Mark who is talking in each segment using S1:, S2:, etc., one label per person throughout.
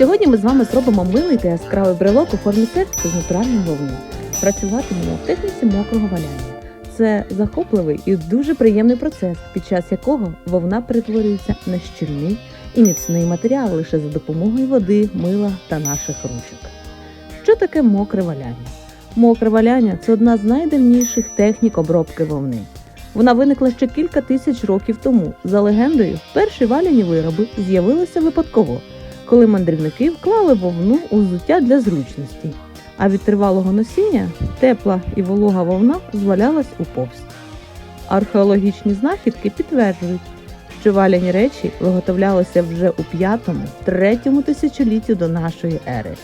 S1: Сьогодні ми з вами зробимо милий та яскравий брелок у формі серця з натуральним вовни. Працюватимемо в техніці мокрого валяння. Це захопливий і дуже приємний процес, під час якого вовна перетворюється на щільний і міцний матеріал лише за допомогою води, мила та наших ручок. Що таке мокре валяння? Мокре валяння це одна з найдавніших технік обробки вовни. Вона виникла ще кілька тисяч років тому. За легендою, перші валяні вироби з'явилися випадково, коли мандрівники вклали вовну у взуття для зручності, а від тривалого носіння тепла і волога вовна звалялась у повсть. Археологічні знахідки підтверджують, що валяні речі виготовлялися вже у 5-3 тисячолітті до нашої ери.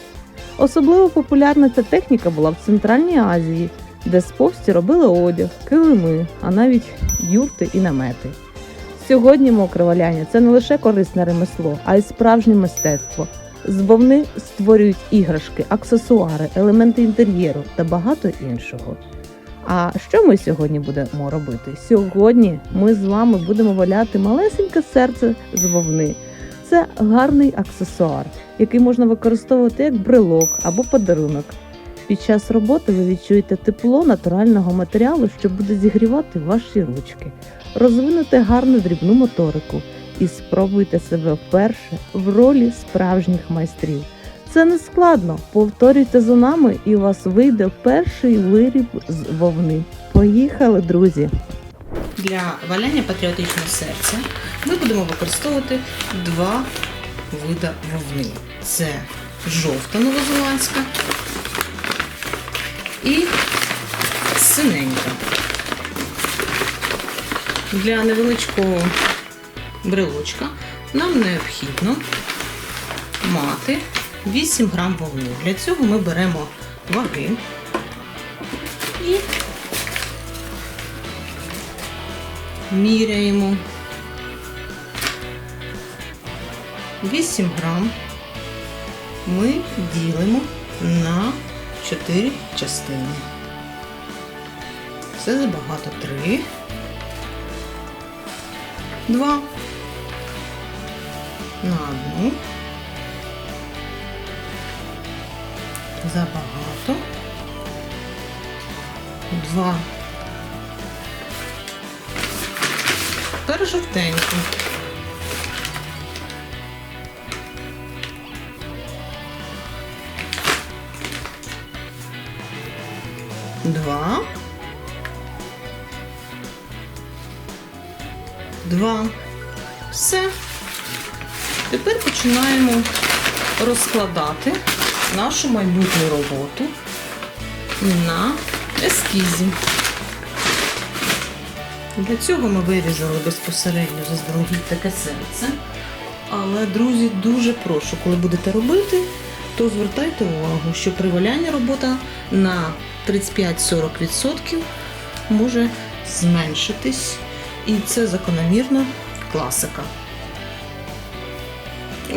S1: Особливо популярна ця техніка була в Центральній Азії, де з повсті робили одяг, килими, а навіть юрти і намети. Сьогодні мокре валяння це не лише корисне ремесло, а й справжнє мистецтво. З вовни створюють іграшки, аксесуари, елементи інтер'єру та багато іншого. А що ми сьогодні будемо робити? Сьогодні ми з вами будемо валяти малесеньке серце з вовни. Це гарний аксесуар, який можна використовувати як брелок або подарунок. Під час роботи ви відчуєте тепло натурального матеріалу, що буде зігрівати ваші ручки. Розвинете гарну дрібну моторику і спробуйте себе вперше в ролі справжніх майстрів. Це не складно. Повторюйте за нами, і у вас вийде перший виріб з вовни. Поїхали, друзі!
S2: Для валяння патріотичного серця ми будемо використовувати два види вовни. Це жовта новозеландська і синенька. Для невеличкого брелочка нам необхідно мати 8 грам вовни. Для цього ми беремо ваги і міряємо 8 грам ми ділимо на 4 частини. Це забагато 3, 2 на одну. Забагато. 2 Тепер жовтеньку. Два. Два. Все. Тепер починаємо розкладати нашу майбутню роботу на ескізі. Для цього ми вирізали безпосередньо заздалегідь таке серце. Але, друзі, дуже прошу, коли будете робити, то звертайте увагу, що при валянні робота на 35-40% може зменшитись. І це закономірно класика.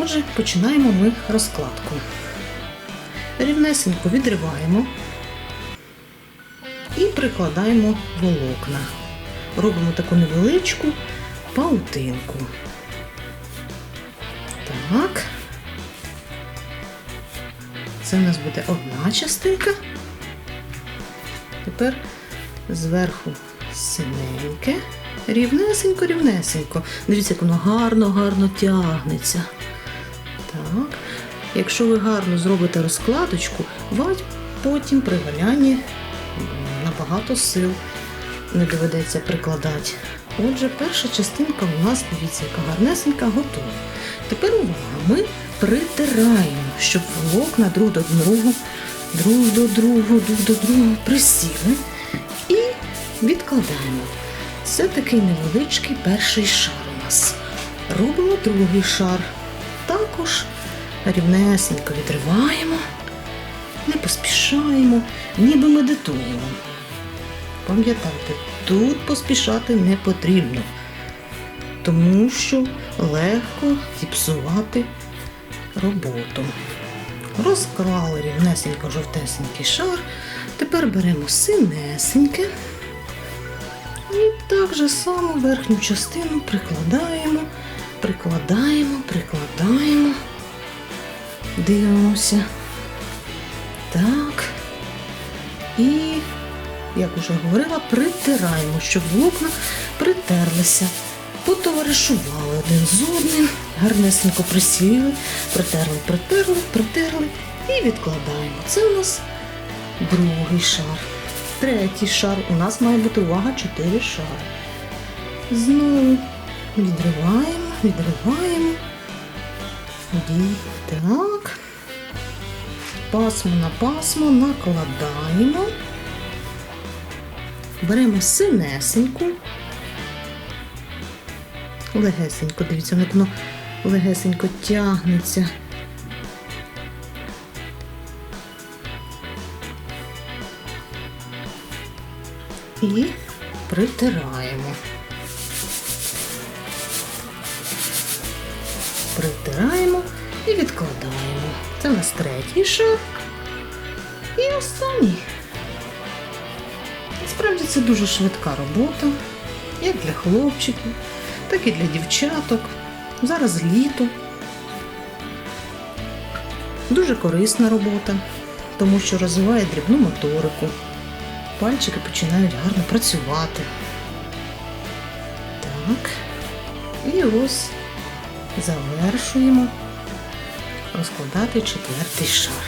S2: Отже, починаємо ми розкладку. Рівнесенько відриваємо і прикладаємо волокна робимо таку невеличку паутинку. Так. Це у нас буде одна частинка. Тепер зверху синеньке, рівнесенько, рівнесенько. Дивіться, як воно гарно-гарно тягнеться. Так. Якщо ви гарно зробите розкладочку, вам потім при валянні набагато сил не доведеться прикладати. Отже, перша частинка у нас, дивіться, яка гарнесенька, готова. Тепер увага, ми притираємо, щоб волокна друг до другого, друг до другого, друг до другого присіли. І відкладаємо. Це такий невеличкий перший шар у нас. Робимо другий шар. Також рівнесенько відриваємо, не поспішаємо, ніби медитуємо. Пам'ятайте, тут поспішати не потрібно, тому що легко зіпсувати роботу. Розклали рівнесенько жовтесенький шар. Тепер беремо синесеньке і так же само верхню частину прикладаємо, прикладаємо, прикладаємо. Дивимося. Так. І, як уже говорила, притираємо, щоб волокна притерлися. Потоваришували один з одним, гарнесенько присіли, притерли, притерли, притерли і відкладаємо. Це у нас другий шар. Третій шар. У нас має бути увага 4 шари. Знову відриваємо, відриваємо. Так. Пасмо на пасмо накладаємо. Беремо синесеньку. Легесенько, дивіться, воно легесенько тягнеться. І притираємо. Притираємо і відкладаємо. Це у нас третій шар. І останній. Насправді це дуже швидка робота, як для хлопчиків, так і для дівчаток. Зараз літо. Дуже корисна робота, тому що розвиває дрібну моторику. Пальчики починають гарно працювати. Так. І ось завершуємо розкладати четвертий шар.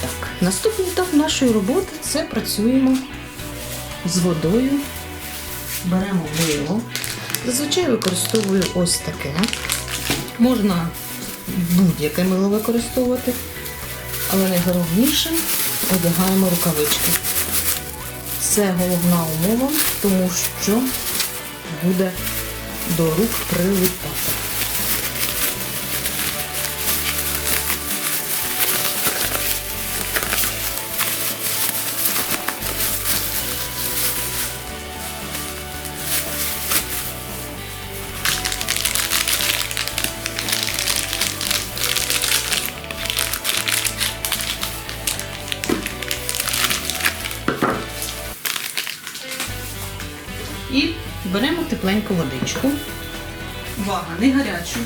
S2: Так, наступний етап нашої роботи це працюємо з водою. Беремо мило. Зазвичай використовую ось таке. Можна будь-яке мило використовувати, але найголовніше одягаємо рукавички. Це головна умова, тому що буде до рук прилипати. Тепленьку водичку. Увага, не гарячу,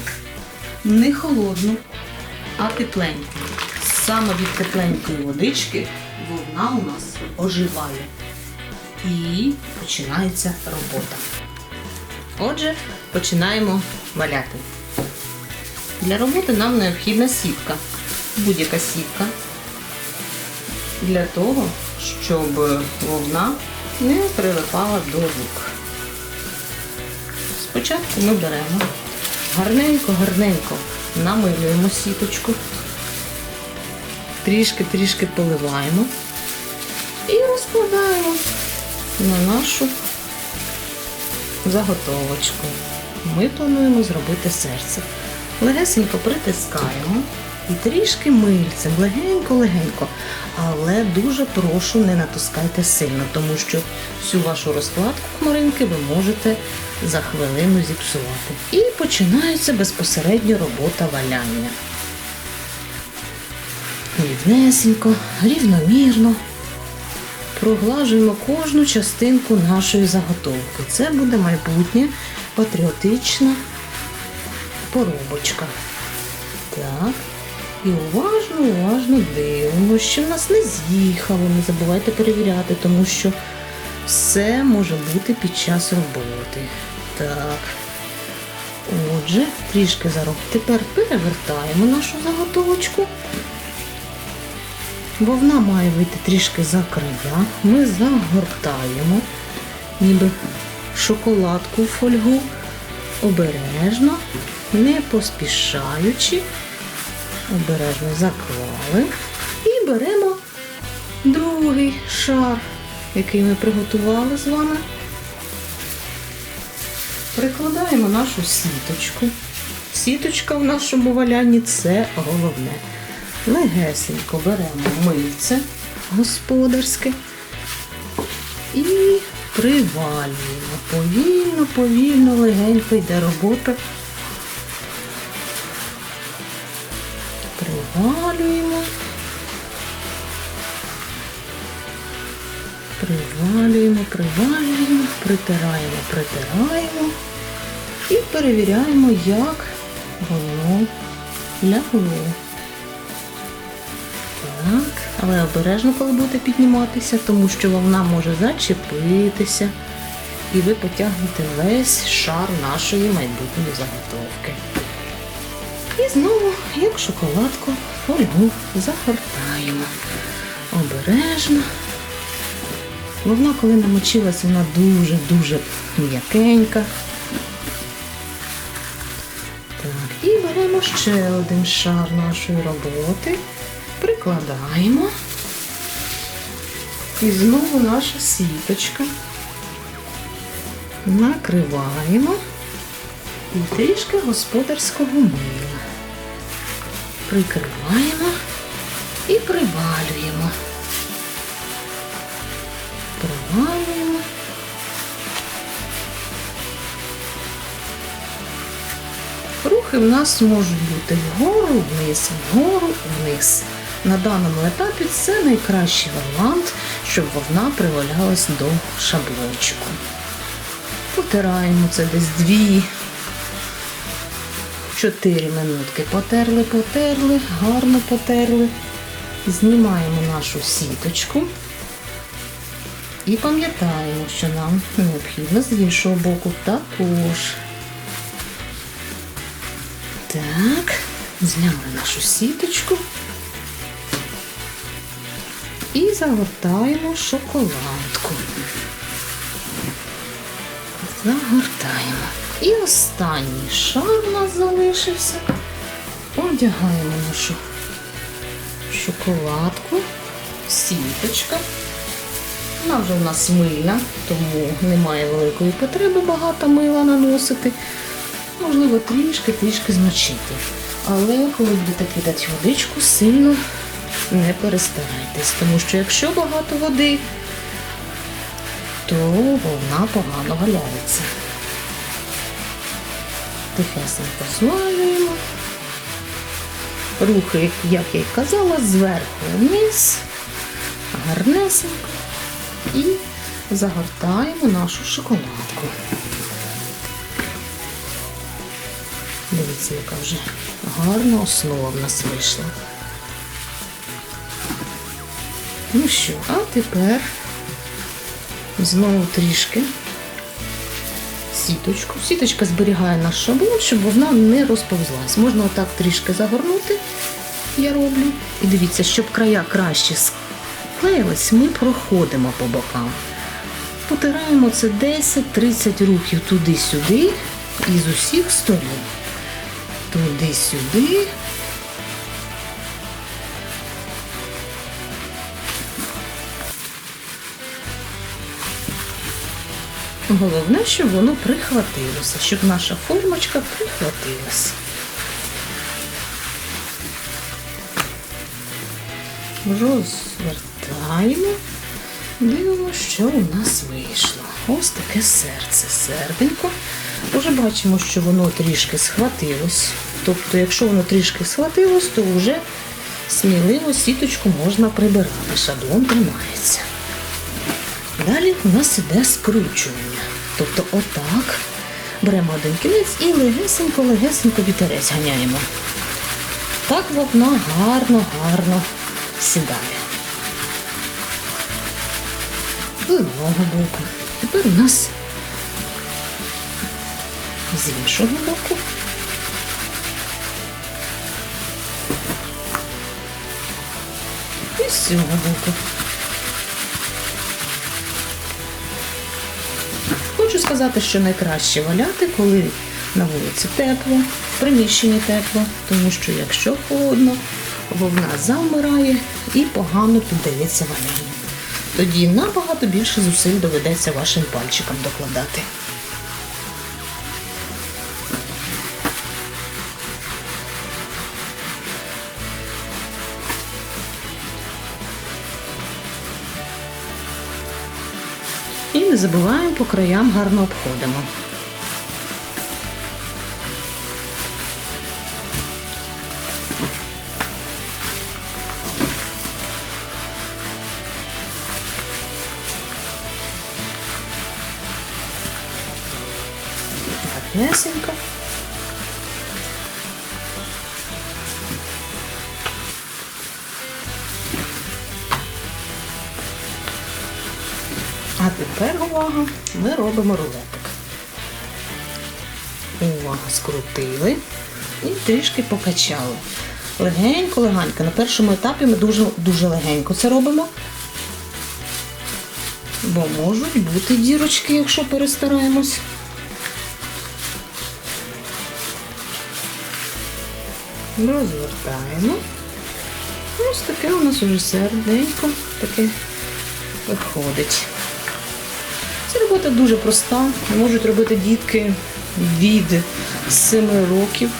S2: не холодну, а тепленьку. Саме від тепленької водички вона у нас оживає. І починається робота. Отже, починаємо валяти. Для роботи нам необхідна сітка. Будь-яка сітка. Для того, щоб вовна не прилипала до рук. Спочатку ми беремо гарненько-гарненько намилюємо сіточку, трішки-трішки поливаємо і розкладаємо на нашу заготовочку. Ми плануємо зробити серце. Легесенько притискаємо і трішки мильцем, легенько-легенько. Але дуже прошу, не натискайте сильно, тому що всю вашу розкладку хмаринки ви можете за хвилину зіпсувати. І починається безпосередньо робота валяння. Рівнесенько, рівномірно проглажуємо кожну частинку нашої заготовки. Це буде майбутнє патріотична поробочка. Так. І уважно, уважно дивимося, що в нас не з'їхало. Не забувайте перевіряти, тому що все може бути під час роботи. Так. Отже, трішки за рог. Тепер перевертаємо нашу заготовочку. Вовна має вийти трішки за края. Ми загортаємо, ніби шоколадку в фольгу, обережно, не поспішаючи, обережно заклали. І беремо другий шар, який ми приготували з вами. Прикладаємо нашу сіточку. Сіточка в нашому валянні це головне. Легесенько беремо мильце господарське і привалюємо. Повільно, повільно, легенько йде робота. Привалюємо. Привалюємо, привалюємо, притираємо, притираємо і перевіряємо, як воно лягло. Так, але обережно, коли будете підніматися, тому що вона може зачепитися, і ви потягнете весь шар нашої майбутньої заготовки. І знову, як шоколадку, фольгу загортаємо. Обережно. Вовна, коли намочилась, вона дуже-дуже м'якенька. Так, і беремо ще один шар нашої роботи, прикладаємо. І знову наша сіточка. Накриваємо і трішки господарського мила. Прикриваємо і привалюємо. Привалюємо. Рухи в нас можуть бути вгору, вниз, вгору, вниз. На даному етапі це найкращий варіант, щоб вовна привалялась до шаблончику. Потираємо це десь дві. Чотири минутки потерли, потерли, гарно потерли. Знімаємо нашу сіточку і пам'ятаємо, що нам необхідно з іншого боку також. Так, зняли нашу сіточку і загортаємо шоколадку. Загортаємо. І останній шар у нас залишився. Одягаємо нашу шоколадку, сіточка. Вона вже у нас мильна, тому немає великої потреби багато мила наносити. Можливо, трішки-трішки змочити. Але коли будете кидати водичку, сильно не перестарайтесь, тому що якщо багато води, то вона погано валяється. Тихесенько звалюємо. Рухи, як я й казала, зверху вниз, гарнесенько і загортаємо нашу шоколадку. Дивіться, яка вже гарна основа в нас вийшла. Ну що, а тепер знову трішки сіточку. Сіточка зберігає наш шаблон, щоб вона не розповзлась. Можна отак трішки загорнути, я роблю. І дивіться, щоб края краще склеїлись, ми проходимо по бокам. Потираємо це 10-30 рухів туди-сюди і з усіх сторін. Туди-сюди. Головне, щоб воно прихватилося, щоб наша формочка прихватилася. Розвертаємо, дивимося, що у нас вийшло. Ось таке серце, серденько. Уже бачимо, що воно трішки схватилось. Тобто, якщо воно трішки схватилось, то вже сміливо сіточку можна прибирати. Шаблон тримається. Далі у нас іде скручування. Тобто отак беремо один кінець і легесенько-легесенько вітерець ганяємо. Так вовна гарно-гарно сідає. Одного боку. Тепер у нас з іншого боку. І з цього боку. Сказати, що найкраще валяти, коли на вулиці тепло, в приміщенні тепло, тому що якщо холодно, вовна замирає і погано піддається валяння. Тоді набагато більше зусиль доведеться вашим пальчикам докладати. І не забуваємо по краям гарно обходимо. Гарнесенько. Увага, ми робимо рулетик. Увага, скрутили і трішки покачали. Легенько, легенько. На першому етапі ми дуже, дуже легенько це робимо. Бо можуть бути дірочки, якщо перестараємось. Розвертаємо. Ось таке у нас уже серденько таке виходить. Робота дуже проста. Можуть робити дітки від 7 років.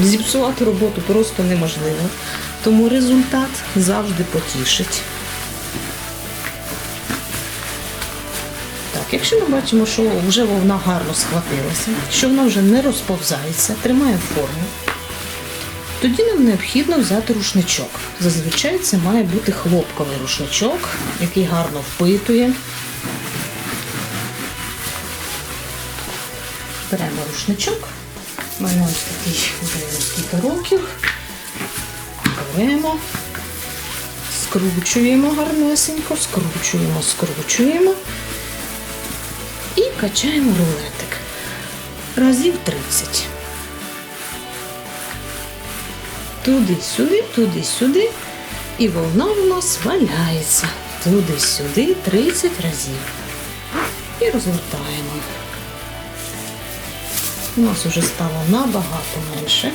S2: Зіпсувати роботу просто неможливо, тому результат завжди потішить. Так, якщо ми бачимо, що вже вовна гарно схватилася, що вона вже не розповзається, тримає форму, тоді нам необхідно взяти рушничок. Зазвичай це має бути хлопковий рушничок, який гарно впитує. Беремо рушничок. У ось такий кілька років. Беремо, скручуємо гарнесенько, скручуємо, скручуємо і качаємо рулетик. Разів 30. Туди-сюди, туди-сюди. І волна у нас валяється. Туди-сюди 30 разів. І розвертаємо. У нас вже стало набагато менше.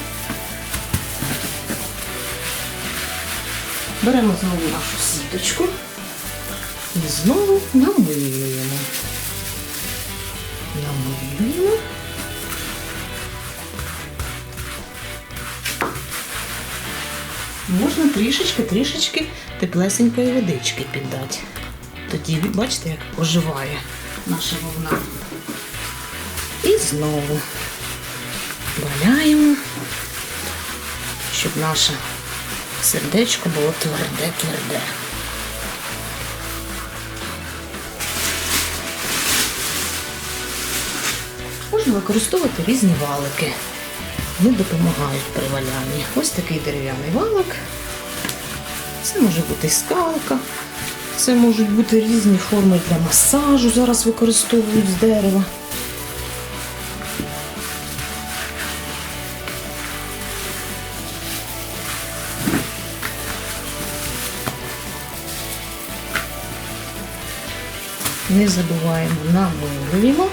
S2: Беремо знову нашу сіточку і знову. Намилюємо. Можна трішечки-трішечки теплесенької водички піддати. Тоді, бачите, як оживає наша вовна. І знову валяємо, щоб наше сердечко було тверде-тверде. Можна використовувати різні валики. Вони допомагають при валянні. Ось такий дерев'яний валик. Це може бути скалка, це можуть бути різні форми для масажу. Зараз використовують з дерева. Не забуваємо, намилуємо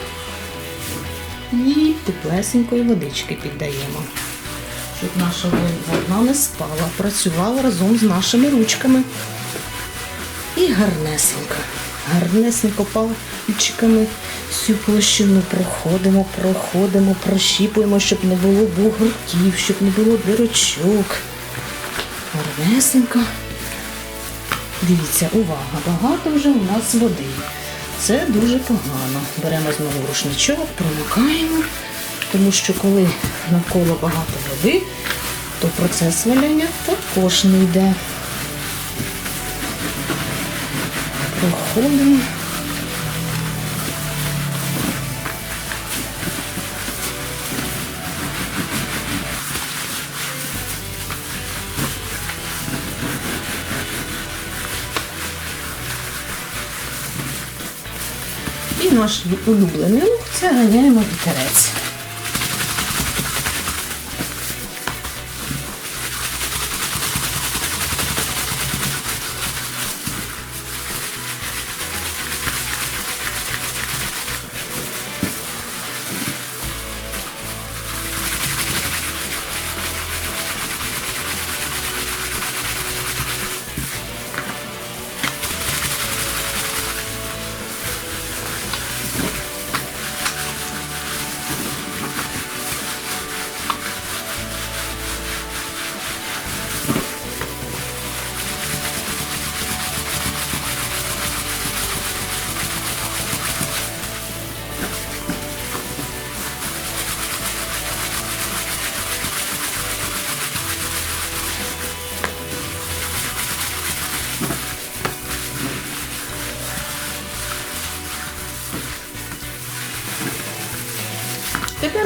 S2: і теплесенької водички піддаємо. Щоб наша вона не спала, працювала разом з нашими ручками. І гарнесенько, гарнесенько пальчиками всю площину проходимо, проходимо, прощіпуємо, щоб не було бугорків, щоб не було дирочок. Гарнесенько. Дивіться, увага, багато вже у нас води. Це дуже погано. Беремо знову рушничок, промикаємо, тому що коли навколо багато води, то процес валяння також не йде. Проходимо. І наш улюблений лук це ганяємо вітерець.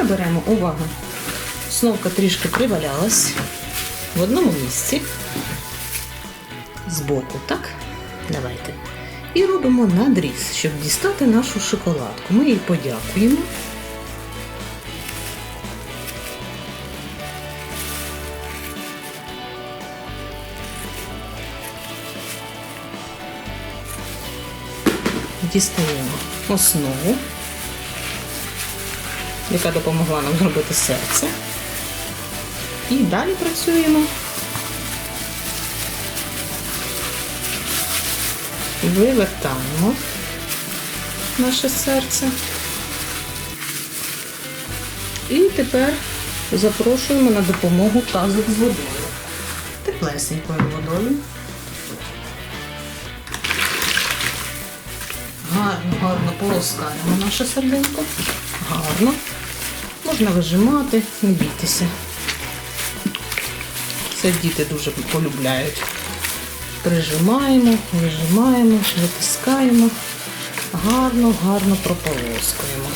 S2: Беремо увагу. Сновка трішки привалялась в одному місці. збоку, так? Давайте. І робимо надріз, щоб дістати нашу шоколадку. Ми їй подякуємо. Дістаємо основу, яка допомогла нам зробити серце. І далі працюємо. Вивертаємо наше серце. І тепер запрошуємо на допомогу тазик з водою. Теплесенькою водою. Гарно, гарно полоскаємо наше серденько. Гарно. Можна вижимати, не бійтеся. Це діти дуже полюбляють. Прижимаємо, вижимаємо, витискаємо. Гарно, гарно прополоскуємо.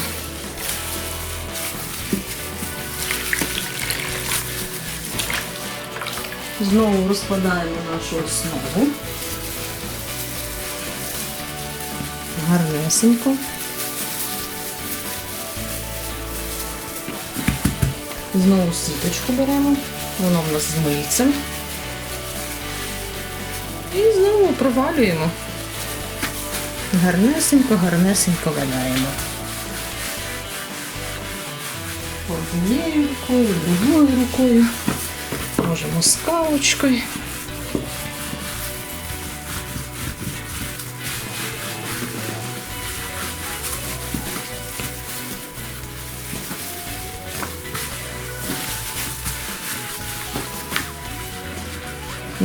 S2: Знову розкладаємо нашу основу. Гарнесенько. Знову сіточку беремо, воно в нас з мильцем. І знову провалюємо. Гарнесенько, гарнесенько валяємо. Однією рукою, другою рукою. Можемо скалочкою.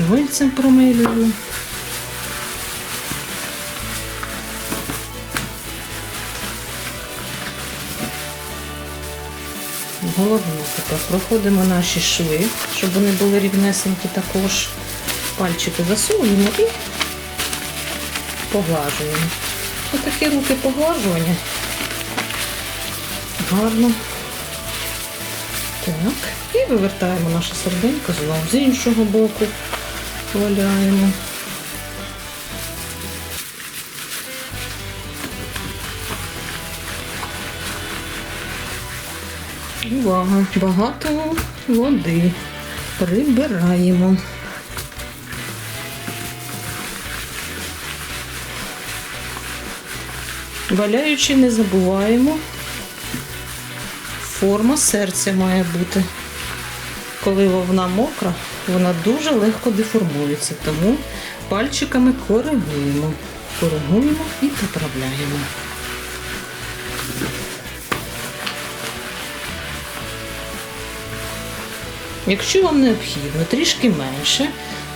S2: Мильцем промилюємо. Головне тепер проходимо наші шви, щоб вони були рівнесенькі також. Пальчики засовуємо і поглажуємо. Отакі руки поглажування. Гарно. Так. І вивертаємо наше серденько знову з іншого боку. Валяємо. Увага! Багато води. Прибираємо. Валяючи, не забуваємо. Форма серця має бути. Коли вовна мокра, вона дуже легко деформується, тому пальчиками коригуємо. Коригуємо і поправляємо. Якщо вам необхідно трішки менше,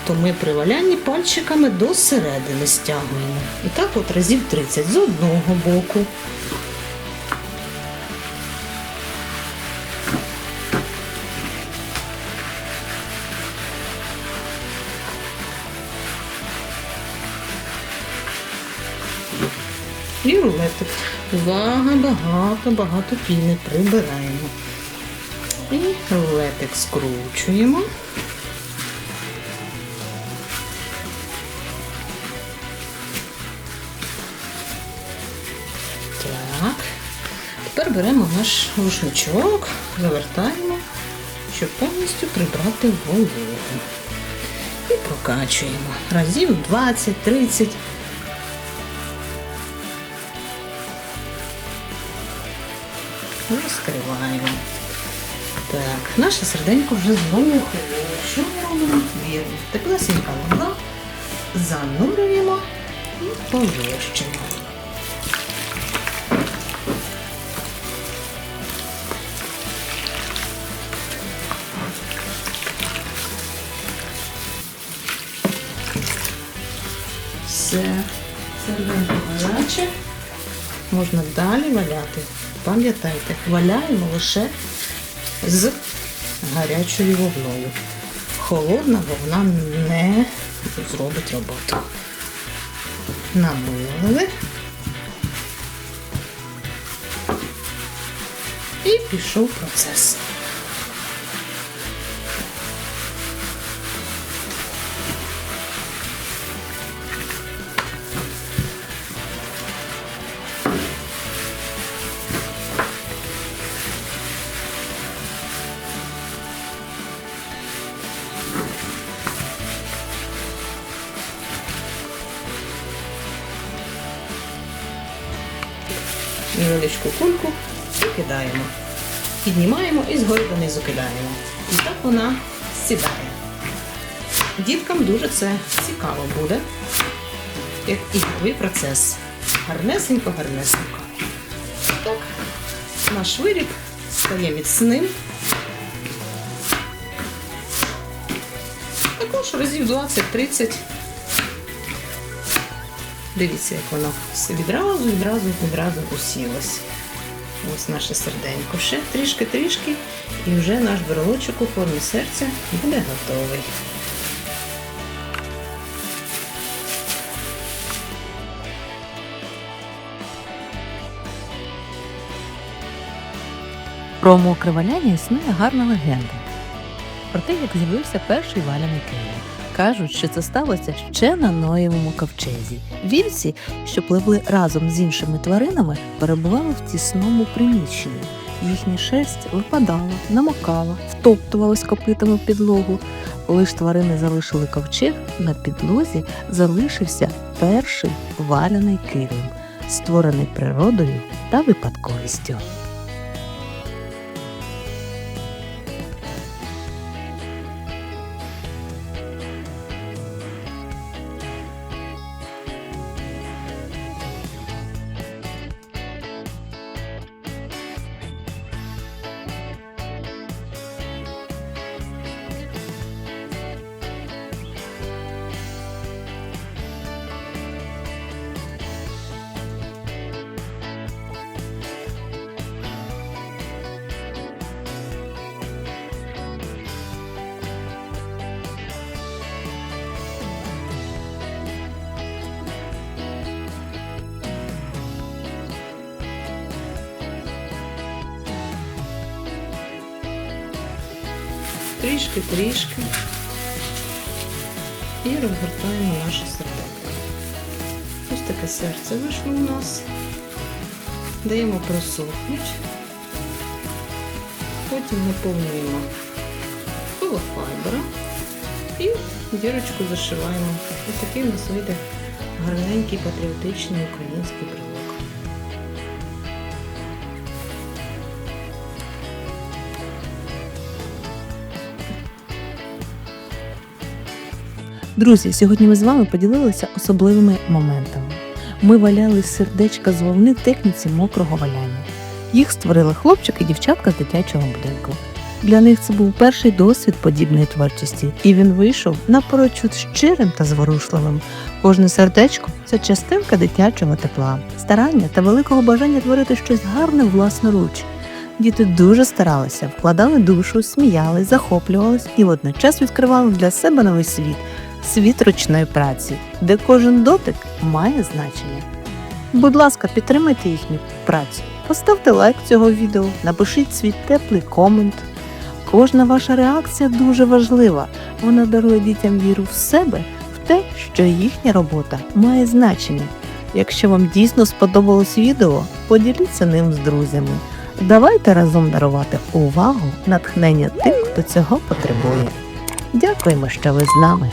S2: то ми при валянні пальчиками до середини стягуємо. І так от разів 30 з одного боку. Увага, багато, багато піни прибираємо. І рулетик скручуємо. Так. Тепер беремо наш рушничок, завертаємо, щоб повністю прибрати вологу. І прокачуємо разів 20-30. Розкриваємо. Так, наше серденько вже знову. Що ми робимо? Вірно. Теплесенька вода, занурюємо і полощимо. Все, серденько гаряче. Можна далі валяти. Пам'ятайте, валяємо лише з гарячою вовною. Холодна вовна не зробить роботу. Намилили. І пішов процес. Піднімаємо і згори донизу кидаємо. І так вона сідає. Діткам дуже це цікаво буде, як ігровий процес. Гарнесенько, гарнесенько. Так, наш виріб стає міцним. Також разів 20-30. Дивіться, як воно все відразу, відразу, відразу усілось. Ось наше серденько. Ще трішки-трішки, і вже наш брелочок у формі серця буде готовий.
S1: Про мокре валяння існує гарна легенда. Про те, як з'явився перший валяний килим. Кажуть, що це сталося ще на Ноєвому ковчезі. Вівці, що пливли разом з іншими тваринами, перебували в тісному приміщенні. Їхня шерсть випадала, намокала, втоптувалась копитами в підлогу. Коли тварини залишили ковчег, на підлозі залишився перший валяний килим, створений природою та випадковістю.
S2: Трішки-трішки. І розгортаємо наше серденько. Ось таке серце вийшло у нас. Даємо просохнути. Потім наповнюємо холофайбером і дірочку зашиваємо. Ось такий у нас вийде гарненький патріотичний український брелок.
S1: Друзі, сьогодні ми з вами поділилися особливими моментами. Ми валяли сердечка з вовни техніці мокрого валяння. Їх створили хлопчик і дівчатка з дитячого будинку. Для них це був перший досвід подібної творчості, і він вийшов напрочуд щирим та зворушливим. Кожне сердечко це частинка дитячого тепла, старання та великого бажання творити щось гарне власноруч. Діти дуже старалися, вкладали душу, сміялись, захоплювались і водночас відкривали для себе новий світ світ ручної праці, де кожен дотик має значення. Будь ласка, підтримайте їхню працю, поставте лайк цього відео, напишіть свій теплий комент. Кожна ваша реакція дуже важлива. Вона дарує дітям віру в себе, в те, що їхня робота має значення. Якщо вам дійсно сподобалось відео, поділіться ним з друзями. Давайте разом дарувати увагу, натхнення тим, хто цього потребує. Дякуємо, що ви з нами.